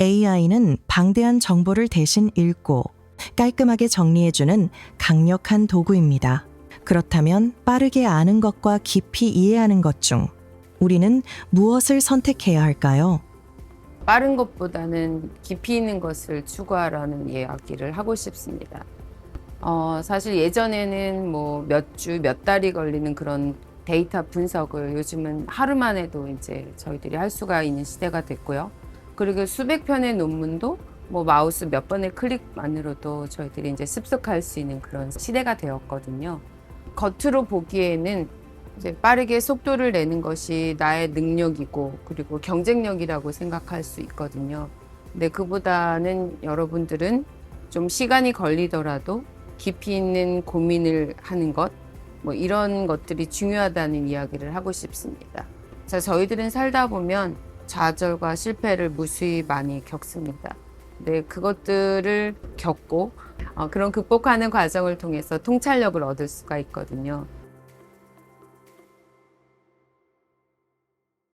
AI는 방대한 정보를 대신 읽고 깔끔하게 정리해주는 강력한 도구입니다. 그렇다면 빠르게 아는 것과 깊이 이해하는 것 중 우리는 무엇을 선택해야 할까요? 빠른 것보다는 깊이 있는 것을 추구하라는 이야기를 하고 싶습니다. 어, 사실 예전에는 뭐 몇 주, 몇 달이 걸리는 그런 데이터 분석을 요즘은 하루 만에도 이제 저희들이 할 수가 있는 시대가 됐고요. 그리고 수백 편의 논문도 뭐 마우스 몇 번의 클릭만으로도 저희들이 이제 습득할 수 있는 그런 시대가 되었거든요. 겉으로 보기에는 이제 빠르게 속도를 내는 것이 나의 능력이고 그리고 경쟁력이라고 생각할 수 있거든요. 근데 그보다는 여러분들은 좀 시간이 걸리더라도 깊이 있는 고민을 하는 것, 뭐 이런 것들이 중요하다는 이야기를 하고 싶습니다. 자, 저희들은 살다 보면 좌절과 실패를 무수히 많이 겪습니다. 네, 그것들을 겪고 어, 그런 극복하는 과정을 통해서 통찰력을 얻을 수가 있거든요.